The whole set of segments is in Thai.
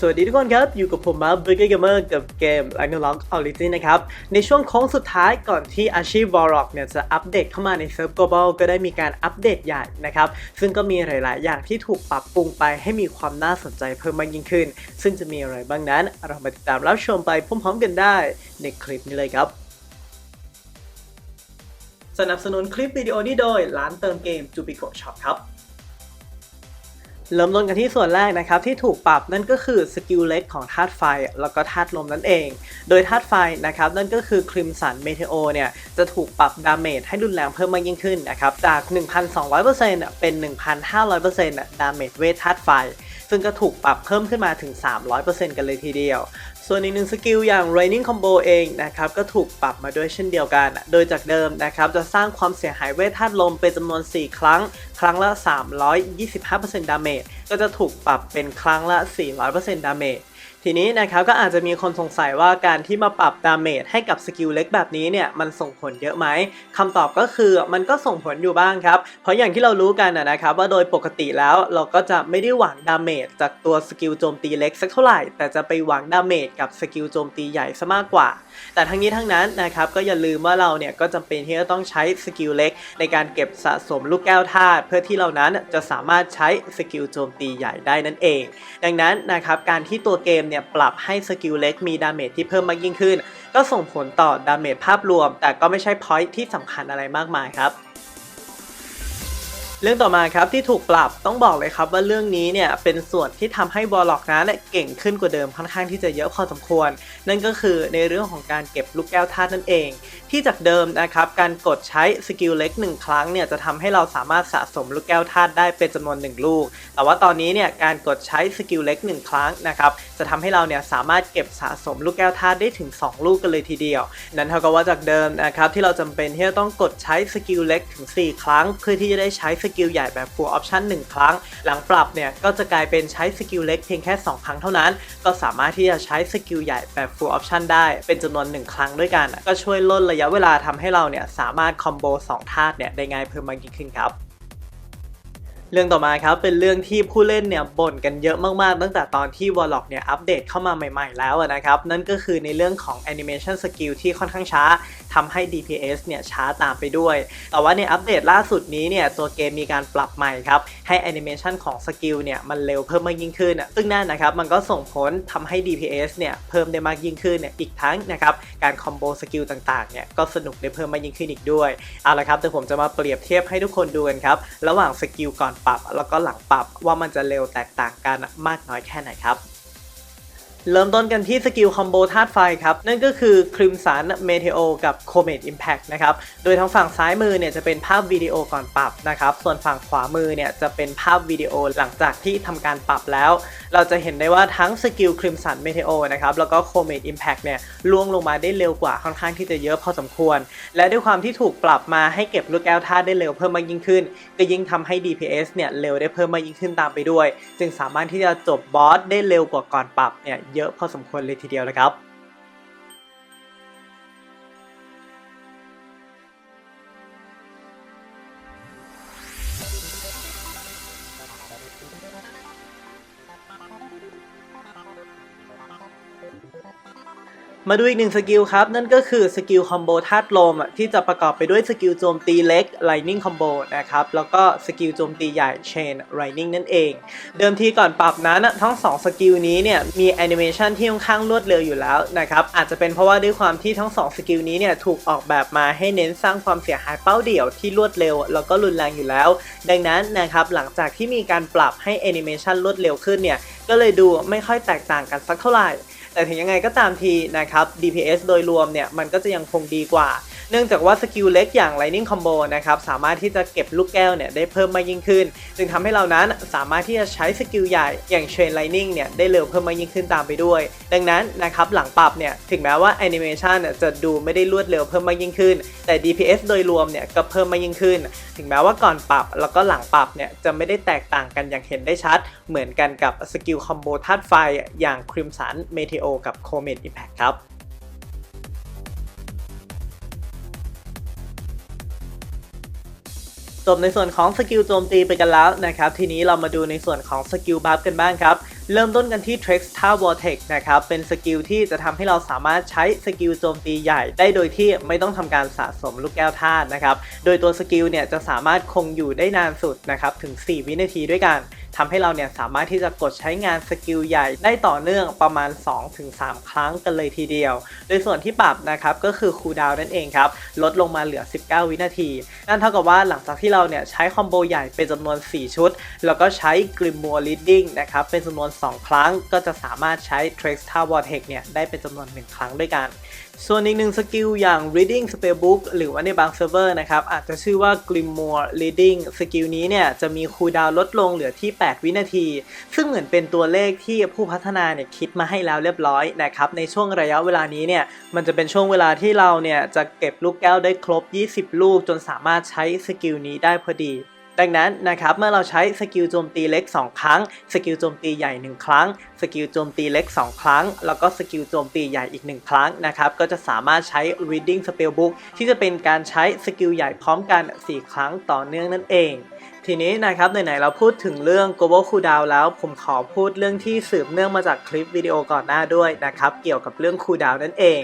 สวัสดีทุกคนครับ อยู่กับผมมาบิ g เกอร์เกมเมอร์กับเกม Ragnarok Origin นะครับ ในช่วงโค้งสุดท้ายก่อนที่อาชีพ Warlock เนี่ยจะอัปเดตเข้ามาในเซิร์ฟ Global ก็ได้มีการอัปเดตใหญ่นะครับ ซึ่งก็มีหลาย ๆ อย่างที่ถูกปรับปรุงไปให้มีความน่าสนใจเพิ่มมากยิ่งขึ้น ซึ่งจะมีอะไรบ้างนั้น เรามาติดตามรับชมไปพร้อม ๆ กันได้ในคลิปนี้เลยครับสนับสนุนคลิปวิดีโอนี้โดยร้านเติมเกม Jubico Shop ครับ เริ่มต้นกันที่ส่วนแรกนะครับที่ถูกปรับนั่นก็คือสกิลเล็กของธาตุไฟ แล้วก็ธาตุลมนั่นเอง โดยธาตุไฟนะครับนั่นก็คือคริมสันเมเทโอเนี่ยจะถูกปรับดาเมจให้รุนแรงเพิ่มมากยิ่งขึ้นนะครับจาก 1,200%เป็น 1,500%ดาเมจเวทธาตุไฟ ซึ่งก็ถูกปรับเพิ่มขึ้นมาถึง 300%กันเลยทีเดียวส่วนอีกหนึ่งสกิลอย่าง Raining Combo เองนะครับก็ถูกปรับมาด้วยเช่นเดียวกัน โดยจากเดิมนะครับจะสร้างความเสียหายเวทธาตุลมเป็นจำนวน 4 ครั้งครั้งละ 325%ดาเมจก็จะถูกปรับเป็นครั้งละ 400%ดาเมจทีนี้นะครับก็อาจจะมีคนสงสัยว่าการที่มาปรับดาเมจให้กับสกิลเล็กแบบนี้เนี่ยมันส่งผลเยอะไหมคำตอบก็คือมันก็ส่งผลอยู่บ้างครับ เพราะอย่างที่เรารู้กันนะครับว่าโดยปกติแล้วเราก็จะไม่ได้หวังดาเมจจากตัวสกิลโจมตีเล็กสักเท่าไหร่ แต่จะไปหวังดาเมจกับสกิลโจมตีใหญ่ซะมากกว่า แต่ทั้งนี้ทั้งนั้นนะครับก็อย่าลืมว่าเราเนี่ยก็จำเป็นที่จะต้องใช้สกิลเล็กในการเก็บสะสมลูกแก้วธาตุเพื่อที่เรานั้นจะสามารถใช้สกิลโจมตีใหญ่ได้นั่นเอง ดังนั้นนะครับการที่ตัวเกมเนี่ยปรับให้สกิลเล็กมีดาเมจที่เพิ่มมากยิ่งขึ้น ก็ส่งผลต่อดาเมจภาพรวม แต่ก็ไม่ใช่พอยท์ที่สำคัญอะไรมากมายครับ เรื่องต่อมาครับที่ถูกปรับต้องบอกเลยครับว่าเรื่องนี้เนี่ยเป็นส่วนที่ทำให้บอลล็อกนั้นเก่งขึ้นกว่าเดิมค่อนข้างที่จะเยอะพอสมควร นั่นก็คือในเรื่องของการเก็บลูกแก้วธาตุนั่นเอง ที่จากเดิมนะครับการกดใช้สกิลเล็กหนึ่งครั้งเนี่ยจะทำให้เราสามารถสะสมลูกแก้วธาตุได้เป็นจำนวน 1 ลูก แต่ว่าตอนนี้เนี่ยการกดใช้สกิลเล็กหนึ่งครั้งนะครับจะทำให้เราเนี่ยสามารถเก็บสะสมลูกแก้วธาตุได้ถึง 2 ลูกกันเลยทีเดียว นั่นเท่ากับว่าจากเดิมนะครับที่เราจำเป็นที่จะต้องกดใช้สกิลเล็กถึง 4 ครั้ง เพื่อที่จะได้ใช้สกิลใหญ่แบบ full option 1 ครั้ง หลังปรับเนี่ยก็จะกลายเป็นใช้สกิลเล็กเพียงแค่ 2 ครั้งเท่านั้น ก็สามารถที่จะใช้สกิลใหญ่แบบ full option ได้เป็นจำนวน 1 ครั้งด้วยกัน ก็ช่วยลดระยะเวลาทำให้เราเนี่ยสามารถคอมโบ2ธาตุเนี่ยได้ง่ายเพิ่มมากยิ่งขึ้นครับเรื่องต่อมาครับเป็นเรื่องที่ผู้เล่นเนี่ยบ่นกันเยอะมากๆ ตั้งแต่ตอนที่ Warlock เนี่ยอัปเดตเข้ามาใหม่ๆแล้วนะครับ นั่นก็คือในเรื่องของ Animation Skill ที่ค่อนข้างช้า ทำให้ DPS เนี่ยช้าตามไปด้วย แต่ว่าในอัปเดตล่าสุดนี้เนี่ยตัวเกมมีการปรับใหม่ครับ ให้ Animation ของสกิลเนี่ยมันเร็วเพิ่มมากยิ่งขึ้น ซึ่งนั่นนะครับมันก็ส่งผลทำให้ DPS เนี่ยเพิ่มได้มากยิ่งขึ้นเนี่ยอีกทั้งนะครับการคอมโบสกิลต่างๆเนี่ยก็สนุกได้เพิ่มมากยิ่งขึ้นอีกด้วยเอาละครับเดี๋ยวผมจะมาเปรียบเทียบให้ทุกคนดูกันครับระหว่างสกิลก่อนปรับ แล้วก็หลังปรับว่ามันจะเร็วแตกต่างกันมากน้อยแค่ไหนครับ เริ่มต้นกันที่สกิลคอมโบธาตุไฟครับ นั่นก็คือคริมสันเมเทโอกับโคเมดอิมแพกนะครับ โดยทางฝั่งซ้ายมือเนี่ยจะเป็นภาพวิดีโอก่อนปรับนะครับ ส่วนฝั่งขวามือเนี่ยจะเป็นภาพวิดีโอหลังจากที่ทำการปรับแล้ว เราจะเห็นได้ว่าทั้งสกิลคริมสันเมเทโอนะครับแล้วก็โคเมดอิมแพกเนี่ยล่วงลงมาได้เร็วกว่าค่อนข้างที่จะเยอะพอสมควร และด้วยความที่ถูกปรับมาให้เก็บลูกแก้วธาได้เร็วเพิ่มมากยิ่งขึ้น ก็ยิ่งทำให้ DPS เนี่ยเร็วได้เพิ่มมากยิ่งขึ้นตามไปด้วย จึงสามารถที่จะจบบอสได้เร็วกว่าก่อนปรับเนี่ยเยอะพอสมควรเลยทีเดียวนะครับ มาดูอีกหนึ่งสกิลครับ นั่นก็คือสกิลคอมโบธาตุลมที่จะประกอบไปด้วยสกิลโจมตีเล็ก Lightning Combo นะครับ แล้วก็สกิลโจมตีใหญ่ Chain Lightning นั่นเอง เดิมทีก่อนปรับนั้นทั้ง 2 สกิลนี้เนี่ยมีแอนิเมชันที่ค่อนข้างรวดเร็วอยู่แล้วนะครับ อาจจะเป็นเพราะว่าด้วยความที่ทั้ง 2 สกิลนี้เนี่ยถูกออกแบบมาให้เน้นสร้างความเสียหายเป้าเดี่ยวที่รวดเร็ว แล้วก็รุนแรงอยู่แล้ว ดังนั้นนะครับหลังจากที่มีการปรับให้แอนิเมชันรวดเร็วขึ้นเนี่ยก็เลยดูไม่ค่อยแตกต่างกันสักเท่าไหร่ แต่ถึงยังไงก็ตามทีนะครับ DPS โดยรวมเนี่ยมันก็จะยังคงดีกว่า เนื่องจากว่าสกิลเล็กอย่าง Lightning Combo นะครับสามารถที่จะเก็บลูกแก้วเนี่ยได้เพิ่มมากยิ่งขึ้น จึงทำให้เรานั้นสามารถที่จะใช้สกิลใหญ่อย่าง Chain Lightning เนี่ยได้เร็วเพิ่มมากยิ่งขึ้นตามไปด้วย ดังนั้นนะครับหลังปรับเนี่ยถึงแม้ว่าแอนิเมชันจะดูไม่ได้รวดเร็วเพิ่มมากยิ่งขึ้น แต่ DPS โดยรวมเนี่ยก็เพิ่มมากยิ่งขึ้น ถึงแม้ว่าก่อนปรับแล้วก็หลังปรับเนี่ยจะไม่ได้แตกต่างกันอย่างเห็นได้ชัด เหมือนกันกับสกิลคอมโบธาตุไฟอย่าง Crimson Meteor กับ Comet Impact ครับ จบในส่วนของสกิลโจมตีไปกันแล้วนะครับ ทีนี้เรามาดูในส่วนของสกิลบัฟกันบ้างครับ เริ่มต้นกันที่ Trex ท่า Vortex นะครับ เป็นสกิลที่จะทำให้เราสามารถใช้สกิลโจมตีใหญ่ได้โดยที่ไม่ต้องทำการสะสมลูกแก้วธาตุนะครับ โดยตัวสกิลเนี่ยจะสามารถคงอยู่ได้นานสุดนะครับถึง 4 วินาทีด้วยกันทำให้เราเนี่ยสามารถที่จะกดใช้งานสกิลใหญ่ได้ต่อเนื่องประมาณ 2-3 ครั้งกันเลยทีเดียว โดยส่วนที่ปรับนะครับก็คือคูลดาวน์นั่นเองครับ ลดลงมาเหลือ 19 วินาที นั่นเท่ากับว่าหลังจากที่เราเนี่ยใช้คอมโบใหญ่เป็นจำนวน 4 ชุด แล้วก็ใช้กริมมัวลีดดิ้งนะครับเป็นจำนวน2 ครั้ง ก็จะสามารถใช้ Trace t o w e r t e c เนี่ยได้เป็นจำนวน 1 ครั้งด้วยกัน ส่วนอีกหนึ่งสกิลอย่าง reading spellbook หรือว่าในบางเซิร์ฟเวอร์นะครับ อาจจะชื่อว่า Grimoire reading สกิลนี้เนี่ยจะมีคูลดาวน์ลดลงเหลือที่ 8 วินาที ซึ่งเหมือนเป็นตัวเลขที่ผู้พัฒนาเนี่ยคิดมาให้แล้วเรียบร้อยนะครับในช่วงระยะเวลานี้เนี่ยมันจะเป็นช่วงเวลาที่เราเนี่ยจะเก็บลูกแก้วได้ครบ 20 ลูก จนสามารถใช้สกิลนี้ได้พอดี ดังนั้นนะครับเมื่อเราใช้สกิลโจมตีเล็ก 2 ครั้ง สกิลโจมตีใหญ่ 1 ครั้ง สกิลโจมตีเล็ก 2 ครั้ง แล้วก็สกิลโจมตีใหญ่อีก 1 ครั้งนะครับก็จะสามารถใช้ reading spellbook ที่จะเป็นการใช้สกิลใหญ่พร้อมกัน 4 ครั้งต่อเนื่องนั่นเอง ทีนี้นะครับไหนๆเราพูดถึงเรื่อง global cooldown แล้วผมขอพูดเรื่องที่สืบเนื่องมาจากคลิปวิดีโอก่อนหน้าด้วยนะครับ เกี่ยวกับเรื่อง cooldown นั่นเอง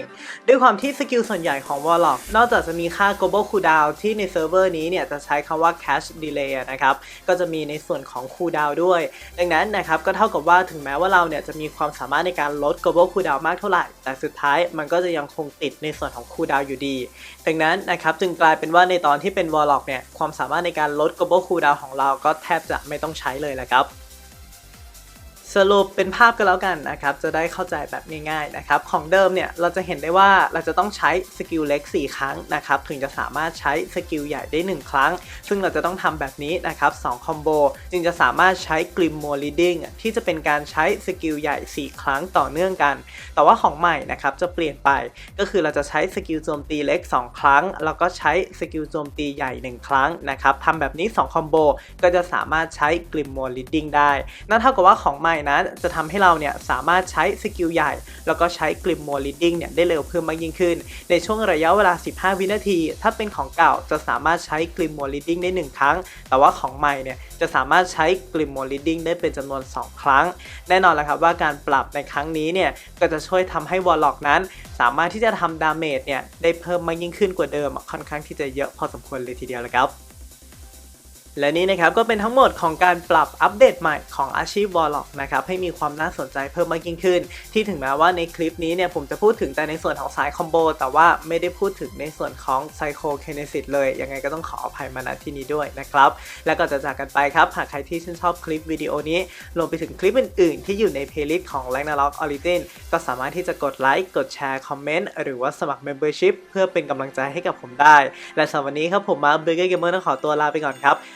ด้วยความที่สกิลส่วนใหญ่ของ Warlock นอกจากจะมีค่า global cooldown ที่ในเซิร์ฟเวอร์นี้เนี่ยจะใช้คำว่า cache delay นะครับ ก็จะมีในส่วนของ cooldown ด้วย ดังนั้นนะครับก็เท่ากับว่าถึงแม้ว่าเราเนี่ยจะมีความสามารถในการลด global cooldown มากเท่าไหร่ แต่สุดท้ายมันก็จะยังคงติดในส่วนของ cooldown อยู่ดี ดังนั้นนะครับจึงกลายเป็นว่าในตอนที่เป็น Warlock เนี่ยความสามารถในการลด global cooldown ของเราก็แทบจะไม่ต้องใช้เลยแหละครับ สรุปเป็นภาพกันแล้วกันนะครับ จะได้เข้าใจแบบง่ายๆนะครับ ของเดิมเนี่ยเราจะเห็นได้ว่าเราจะต้องใช้สกิลเล็ก 4 ครั้งนะครับ ถึงจะสามารถใช้สกิลใหญ่ได้ 1 ครั้ง ซึ่งเราจะต้องทำแบบนี้นะครับ2คอมโบจึงจะสามารถใช้กริมโมลิดิ้งที่จะเป็นการใช้สกิลใหญ่ 4 ครั้งต่อเนื่องกัน แต่ว่าของใหม่นะครับจะเปลี่ยนไป ก็คือเราจะใช้สกิลโจมตีเล็ก 2 ครั้ง แล้วก็ใช้สกิลโจมตีใหญ่ 1 ครั้งนะครับทำแบบนี้2คอมโบก็จะสามารถใช้กริมโมลิดิ้งได้ นั่นเท่ากับว่าของใหม่นั้น จะทำให้เราเนี่ยสามารถใช้สกิลใหญ่ แล้วก็ใช้กริมโมลิดิ้งเนี่ยได้เร็วเพิ่มมากยิ่งขึ้น ในช่วงระยะเวลา 15 วินาที ถ้าเป็นของเก่าจะสามารถใช้กริมโมลิดิ้งได้ 1 ครั้ง แต่ว่าของใหม่เนี่ยจะสามารถใช้กริมโมลิดิ้งได้เป็นจำนวน 2 ครั้ง แน่นอนแล้วครับว่าการปรับในครั้งนี้เนี่ยก็จะช่วยทำให้วอลล็อกนั้น สามารถที่จะทำดาเมจเนี่ยได้เพิ่มมากยิ่งขึ้นกว่าเดิมค่อนข้างที่จะเยอะพอสมควรเลยทีเดียวแล้วครับ และนี่นะครับก็เป็นทั้งหมดของการปรับอัปเดตใหม่ของอาชีพ Warlock นะครับให้มีความน่าสนใจเพิ่มมากยิ่งขึ้น ที่ถึงแม้ว่าในคลิปนี้เนี่ยผมจะพูดถึงแต่ในส่วนของสายคอมโบแต่ว่าไม่ได้พูดถึงในส่วนของ Psycho Kinesis เลย ยังไงก็ต้องขออภัยมาณที่นี้ด้วยนะครับ และก่อนจะจากกันไปครับ หากใครที่ชื่นชอบคลิปวิดีโอนี้รวมไปถึงคลิปอื่นๆ ที่อยู่ในเพลย์ลิสต์ของ Ragnarok Origin ก็สามารถที่จะกดไลค์กดแชร์คอมเมนต์หรือว่าสมัคร Membership เพื่อเป็นกำลังใจให้กับผมได้ และสำหรับวันนี้ครับผมมาเบเกอร์เกมเมอร์ต้องขอตัวลาไปก่อนครับ